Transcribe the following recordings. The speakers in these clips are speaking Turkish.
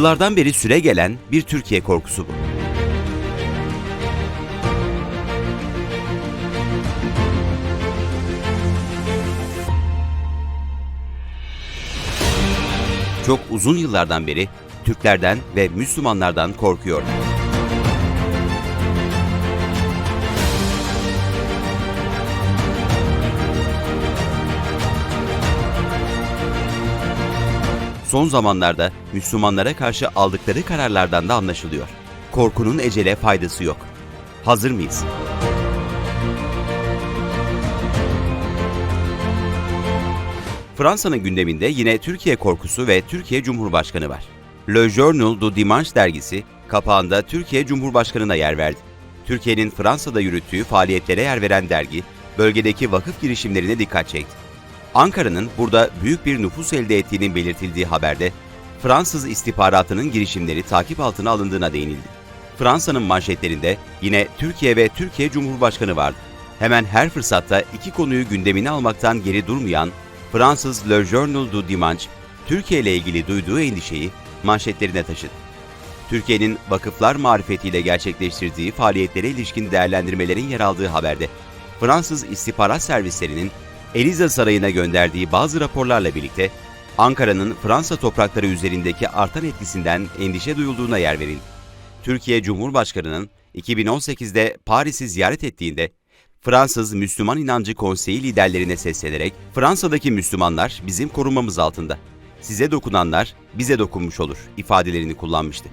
Yıllardan beri süre gelen bir Türkiye korkusu bu. Çok uzun yıllardan beri Türklerden ve Müslümanlardan korkuyorlar. Son zamanlarda Müslümanlara karşı aldıkları kararlardan da anlaşılıyor. Korkunun ecele faydası yok. Hazır mıyız? Fransa'nın gündeminde yine Türkiye korkusu ve Türkiye Cumhurbaşkanı var. Le Journal du Dimanche dergisi kapağında Türkiye Cumhurbaşkanı'na yer verdi. Türkiye'nin Fransa'da yürüttüğü faaliyetlere yer veren dergi, bölgedeki vakıf girişimlerine dikkat çekti. Ankara'nın burada büyük bir nüfus elde ettiğinin belirtildiği haberde, Fransız istihbaratının girişimleri takip altına alındığına değinildi. Fransa'nın manşetlerinde yine Türkiye ve Türkiye Cumhurbaşkanı vardı. Hemen her fırsatta iki konuyu gündemine almaktan geri durmayan Fransız Le Journal du Dimanche, Türkiye ile ilgili duyduğu endişeyi manşetlerine taşıdı. Türkiye'nin vakıflar marifetiyle gerçekleştirdiği faaliyetlere ilişkin değerlendirmelerin yer aldığı haberde, Fransız istihbarat servislerinin Elize Sarayı'na gönderdiği bazı raporlarla birlikte Ankara'nın Fransa toprakları üzerindeki artan etkisinden endişe duyulduğuna yer verildi. Türkiye Cumhurbaşkanı'nın 2018'de Paris'i ziyaret ettiğinde Fransız Müslüman İnancı Konseyi liderlerine seslenerek Fransa'daki Müslümanlar bizim korumamız altında. Size dokunanlar bize dokunmuş olur ifadelerini kullanmıştı.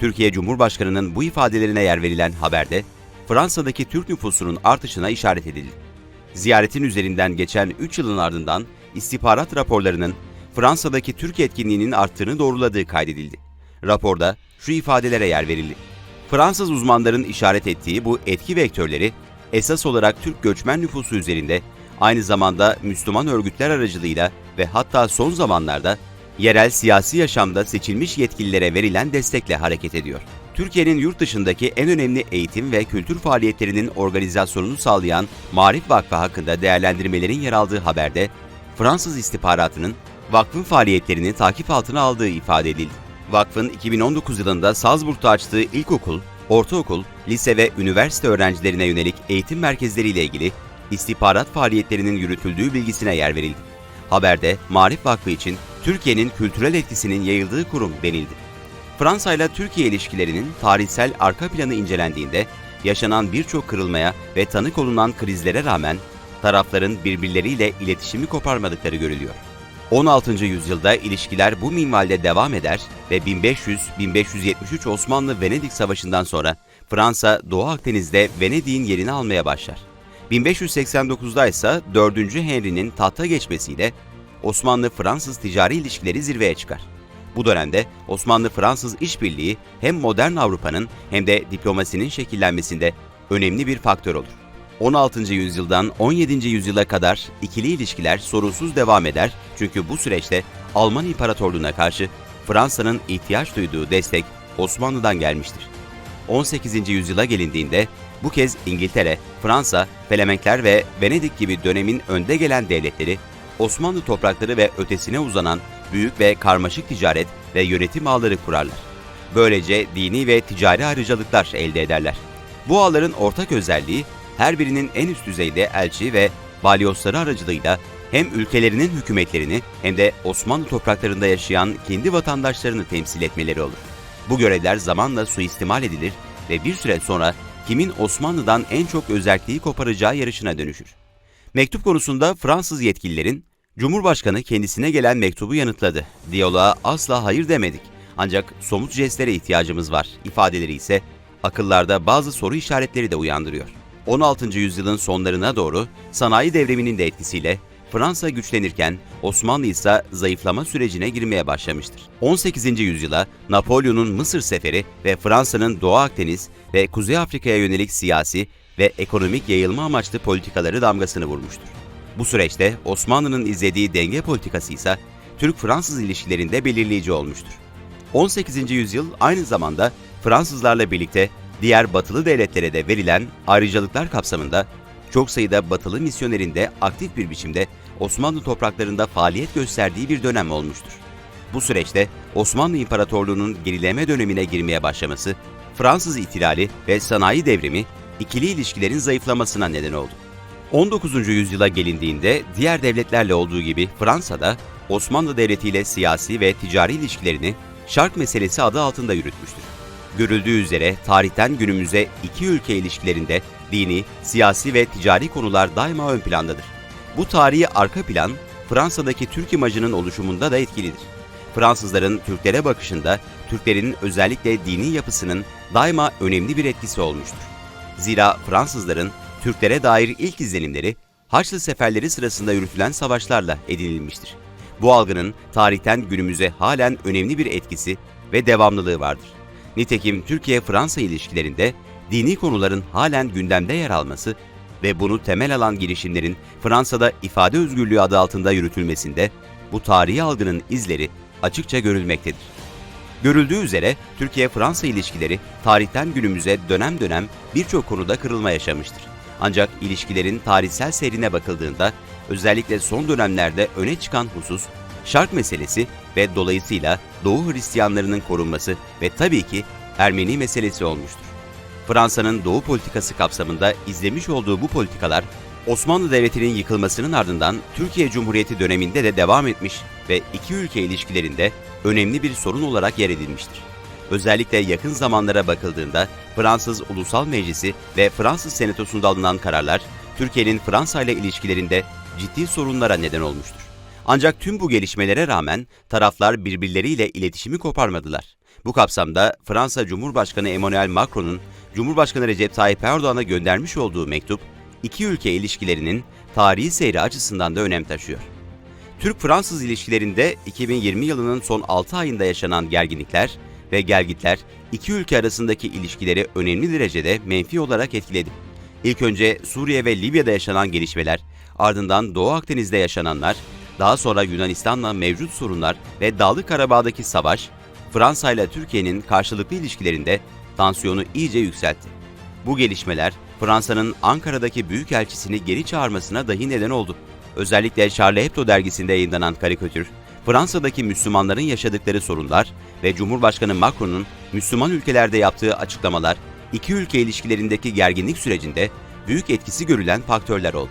Türkiye Cumhurbaşkanı'nın bu ifadelerine yer verilen haberde Fransa'daki Türk nüfusunun artışına işaret edildi. Ziyaretin üzerinden geçen 3 yılın ardından istihbarat raporlarının Fransa'daki Türk etkinliğinin arttığını doğruladığı kaydedildi. Raporda şu ifadelere yer verildi. Fransız uzmanların işaret ettiği bu etki vektörleri esas olarak Türk göçmen nüfusu üzerinde aynı zamanda Müslüman örgütler aracılığıyla ve hatta son zamanlarda yerel siyasi yaşamda seçilmiş yetkililere verilen destekle hareket ediyor. Türkiye'nin yurt dışındaki en önemli eğitim ve kültür faaliyetlerinin organizasyonunu sağlayan Marif Vakfı hakkında değerlendirmelerin yer aldığı haberde Fransız istihbaratının vakfın faaliyetlerini takip altına aldığı ifade edildi. Vakfın 2019 yılında Salzburg'da açtığı ilkokul, ortaokul, lise ve üniversite öğrencilerine yönelik eğitim merkezleriyle ilgili istihbarat faaliyetlerinin yürütüldüğü bilgisine yer verildi. Haberde Marif Vakfı için Türkiye'nin kültürel etkisinin yayıldığı kurum denildi. Fransa ile Türkiye ilişkilerinin tarihsel arka planı incelendiğinde yaşanan birçok kırılmaya ve tanık olunan krizlere rağmen tarafların birbirleriyle iletişimi koparmadıkları görülüyor. 16. yüzyılda ilişkiler bu minvalde devam eder ve 1500-1573 Osmanlı-Venedik Savaşı'ndan sonra Fransa Doğu Akdeniz'de Venedik'in yerini almaya başlar. 1589'da ise 4. Henry'nin tahta geçmesiyle Osmanlı-Fransız ticari ilişkileri zirveye çıkar. Bu dönemde Osmanlı-Fransız işbirliği hem modern Avrupa'nın hem de diplomasinin şekillenmesinde önemli bir faktör olur. 16. yüzyıldan 17. yüzyıla kadar ikili ilişkiler sorunsuz devam eder çünkü bu süreçte Alman İmparatorluğu'na karşı Fransa'nın ihtiyaç duyduğu destek Osmanlı'dan gelmiştir. 18. yüzyıla gelindiğinde bu kez İngiltere, Fransa, Felemenkler ve Venedik gibi dönemin önde gelen devletleri Osmanlı toprakları ve ötesine uzanan büyük ve karmaşık ticaret ve yönetim ağları kurarlar. Böylece dini ve ticari ayrıcalıklar elde ederler. Bu ağların ortak özelliği her birinin en üst düzeyde elçi ve balyozları aracılığıyla hem ülkelerinin hükümetlerini hem de Osmanlı topraklarında yaşayan kendi vatandaşlarını temsil etmeleri olur. Bu görevler zamanla suistimal edilir ve bir süre sonra kimin Osmanlı'dan en çok özelliği koparacağı yarışına dönüşür. Mektup konusunda Fransız yetkililerin Cumhurbaşkanı kendisine gelen mektubu yanıtladı. Diyaloğa asla hayır demedik. Ancak somut jestlere ihtiyacımız var. İfadeleri ise akıllarda bazı soru işaretleri de uyandırıyor. 16. yüzyılın sonlarına doğru sanayi devriminin de etkisiyle Fransa güçlenirken Osmanlı ise zayıflama sürecine girmeye başlamıştır. 18. yüzyıla Napolyon'un Mısır seferi ve Fransa'nın Doğu Akdeniz ve Kuzey Afrika'ya yönelik siyasi ve ekonomik yayılma amaçlı politikaları damgasını vurmuştur. Bu süreçte Osmanlı'nın izlediği denge politikası ise Türk-Fransız ilişkilerinde belirleyici olmuştur. 18. yüzyıl aynı zamanda Fransızlarla birlikte diğer batılı devletlere de verilen ayrıcalıklar kapsamında çok sayıda batılı misyonerin de aktif bir biçimde Osmanlı topraklarında faaliyet gösterdiği bir dönem olmuştur. Bu süreçte Osmanlı İmparatorluğu'nun gerileme dönemine girmeye başlaması, Fransız ihtilali ve sanayi devrimi ikili ilişkilerin zayıflamasına neden oldu. 19. yüzyıla gelindiğinde diğer devletlerle olduğu gibi Fransa'da Osmanlı Devleti ile siyasi ve ticari ilişkilerini Şark meselesi adı altında yürütmüştür. Görüldüğü üzere tarihten günümüze iki ülke ilişkilerinde dini, siyasi ve ticari konular daima ön plandadır. Bu tarihi arka plan Fransa'daki Türk imajının oluşumunda da etkilidir. Fransızların Türklere bakışında Türklerin özellikle dini yapısının daima önemli bir etkisi olmuştur. Zira Fransızların Türklere dair ilk izlenimleri Haçlı seferleri sırasında yürütülen savaşlarla edinilmiştir. Bu algının tarihten günümüze halen önemli bir etkisi ve devamlılığı vardır. Nitekim Türkiye-Fransa ilişkilerinde dini konuların halen gündemde yer alması ve bunu temel alan girişimlerin Fransa'da ifade özgürlüğü adı altında yürütülmesinde bu tarihi algının izleri açıkça görülmektedir. Görüldüğü üzere Türkiye-Fransa ilişkileri tarihten günümüze dönem dönem birçok konuda kırılma yaşamıştır. Ancak ilişkilerin tarihsel seyrine bakıldığında özellikle son dönemlerde öne çıkan husus Şark meselesi ve dolayısıyla Doğu Hristiyanlarının korunması ve tabii ki Ermeni meselesi olmuştur. Fransa'nın Doğu politikası kapsamında izlemiş olduğu bu politikalar Osmanlı Devleti'nin yıkılmasının ardından Türkiye Cumhuriyeti döneminde de devam etmiş ve iki ülke ilişkilerinde önemli bir sorun olarak yer edilmiştir. Özellikle yakın zamanlara bakıldığında Fransız Ulusal Meclisi ve Fransız Senatosu'nda alınan kararlar Türkiye'nin Fransa ile ilişkilerinde ciddi sorunlara neden olmuştur. Ancak tüm bu gelişmelere rağmen taraflar birbirleriyle iletişimi koparmadılar. Bu kapsamda Fransa Cumhurbaşkanı Emmanuel Macron'un Cumhurbaşkanı Recep Tayyip Erdoğan'a göndermiş olduğu mektup, iki ülke ilişkilerinin tarihi seyri açısından da önem taşıyor. Türk-Fransız ilişkilerinde 2020 yılının son 6 ayında yaşanan gerginlikler ve gelgitler iki ülke arasındaki ilişkileri önemli derecede menfi olarak etkiledi. İlk önce Suriye ve Libya'da yaşanan gelişmeler, ardından Doğu Akdeniz'de yaşananlar, daha sonra Yunanistan'la mevcut sorunlar ve Dağlık Karabağ'daki savaş, Fransa ile Türkiye'nin karşılıklı ilişkilerinde tansiyonu iyice yükseltti. Bu gelişmeler Fransa'nın Ankara'daki büyükelçisini geri çağırmasına dahi neden oldu. Özellikle Charlie Hebdo dergisinde yayınlanan karikatür, Fransa'daki Müslümanların yaşadıkları sorunlar ve Cumhurbaşkanı Macron'un Müslüman ülkelerde yaptığı açıklamalar, iki ülke ilişkilerindeki gerginlik sürecinde büyük etkisi görülen faktörler oldu.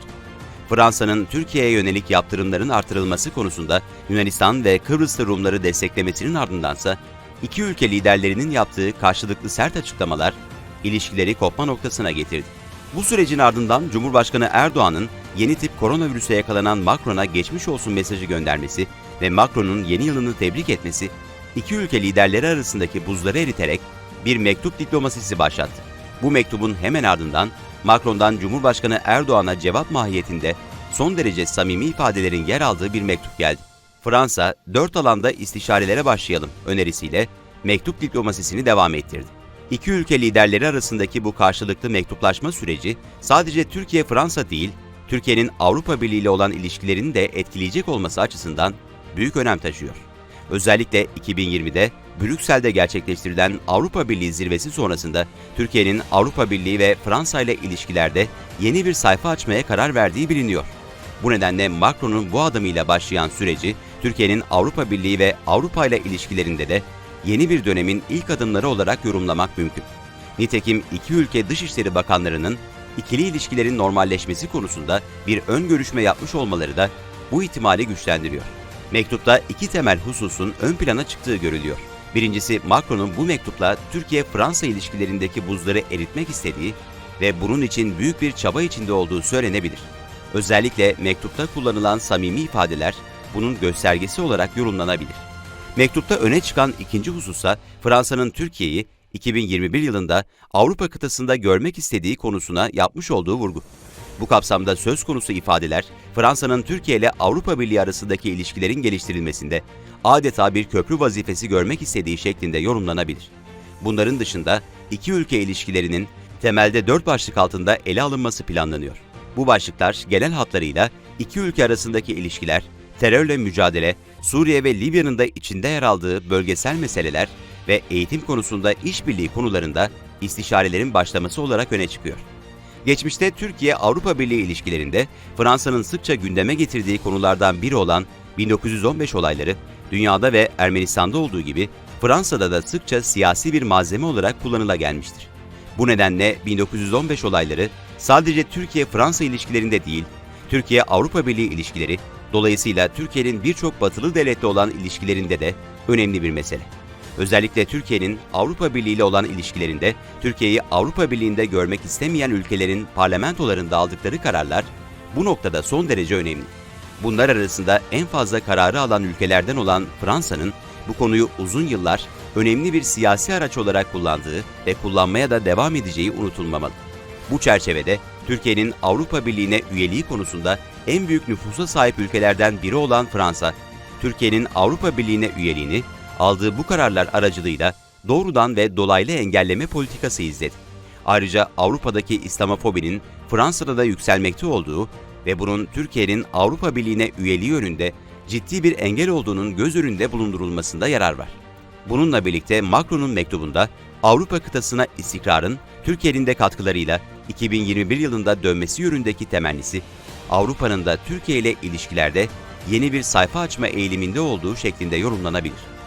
Fransa'nın Türkiye'ye yönelik yaptırımların artırılması konusunda Yunanistan ve Kıbrıslı Rumları desteklemesinin ardındansa iki ülke liderlerinin yaptığı karşılıklı sert açıklamalar ilişkileri kopma noktasına getirdi. Bu sürecin ardından Cumhurbaşkanı Erdoğan'ın yeni tip koronavirüse yakalanan Macron'a geçmiş olsun mesajı göndermesi ve Macron'un yeni yılını tebrik etmesi iki ülke liderleri arasındaki buzları eriterek bir mektup diplomasisi başlattı. Bu mektubun hemen ardından Macron'dan Cumhurbaşkanı Erdoğan'a cevap mahiyetinde son derece samimi ifadelerin yer aldığı bir mektup geldi. Fransa, dört alanda istişarelere başlayalım önerisiyle mektup diplomasisini devam ettirdi. İki ülke liderleri arasındaki bu karşılıklı mektuplaşma süreci sadece Türkiye-Fransa değil, Türkiye'nin Avrupa Birliği ile olan ilişkilerini de etkileyecek olması açısından büyük önem taşıyor. Özellikle 2020'de Brüksel'de gerçekleştirilen Avrupa Birliği zirvesi sonrasında Türkiye'nin Avrupa Birliği ve Fransa ile ilişkilerde yeni bir sayfa açmaya karar verdiği biliniyor. Bu nedenle Macron'un bu adımıyla başlayan süreci Türkiye'nin Avrupa Birliği ve Avrupa ile ilişkilerinde de yeni bir dönemin ilk adımları olarak yorumlamak mümkün. Nitekim iki ülke Dışişleri Bakanlarının ikili ilişkilerin normalleşmesi konusunda bir ön görüşme yapmış olmaları da bu ihtimali güçlendiriyor. Mektupta iki temel hususun ön plana çıktığı görülüyor. Birincisi Macron'un bu mektupla Türkiye-Fransa ilişkilerindeki buzları eritmek istediği ve bunun için büyük bir çaba içinde olduğu söylenebilir. Özellikle mektupta kullanılan samimi ifadeler bunun göstergesi olarak yorumlanabilir. Mektupta öne çıkan ikinci hususa Fransa'nın Türkiye'yi 2021 yılında Avrupa kıtasında görmek istediği konusuna yapmış olduğu vurgu. Bu kapsamda söz konusu ifadeler Fransa'nın Türkiye ile Avrupa Birliği arasındaki ilişkilerin geliştirilmesinde adeta bir köprü vazifesi görmek istediği şeklinde yorumlanabilir. Bunların dışında iki ülke ilişkilerinin temelde dört başlık altında ele alınması planlanıyor. Bu başlıklar genel hatlarıyla iki ülke arasındaki ilişkiler, terörle mücadele, Suriye ve Libya'nın da içinde yer aldığı bölgesel meseleler ve eğitim konusunda işbirliği konularında istişarelerin başlaması olarak öne çıkıyor. Geçmişte Türkiye-Avrupa Birliği ilişkilerinde Fransa'nın sıkça gündeme getirdiği konulardan biri olan 1915 olayları dünyada ve Ermenistan'da olduğu gibi Fransa'da da sıkça siyasi bir malzeme olarak kullanıla gelmiştir. Bu nedenle 1915 olayları sadece Türkiye-Fransa ilişkilerinde değil, Türkiye-Avrupa Birliği ilişkileri, dolayısıyla Türkiye'nin birçok batılı devletle olan ilişkilerinde de önemli bir mesele. Özellikle Türkiye'nin Avrupa Birliği ile olan ilişkilerinde Türkiye'yi Avrupa Birliği'nde görmek istemeyen ülkelerin parlamentolarında aldıkları kararlar bu noktada son derece önemli. Bunlar arasında en fazla kararı alan ülkelerden olan Fransa'nın bu konuyu uzun yıllar önemli bir siyasi araç olarak kullandığı ve kullanmaya da devam edeceği unutulmamalı. Bu çerçevede Türkiye'nin Avrupa Birliği'ne üyeliği konusunda en büyük nüfusa sahip ülkelerden biri olan Fransa, Türkiye'nin Avrupa Birliği'ne üyeliğini aldığı bu kararlar aracılığıyla doğrudan ve dolaylı engelleme politikası izledi. Ayrıca Avrupa'daki İslamofobinin Fransa'da da yükselmekte olduğu ve bunun Türkiye'nin Avrupa Birliği'ne üyeliği önünde ciddi bir engel olduğunun göz önünde bulundurulmasında yarar var. Bununla birlikte Macron'un mektubunda Avrupa kıtasına istikrarın Türkiye'nin de katkılarıyla 2021 yılında dönmesi yönündeki temennisi, Avrupa'nın da Türkiye ile ilişkilerde yeni bir sayfa açma eğiliminde olduğu şeklinde yorumlanabilir.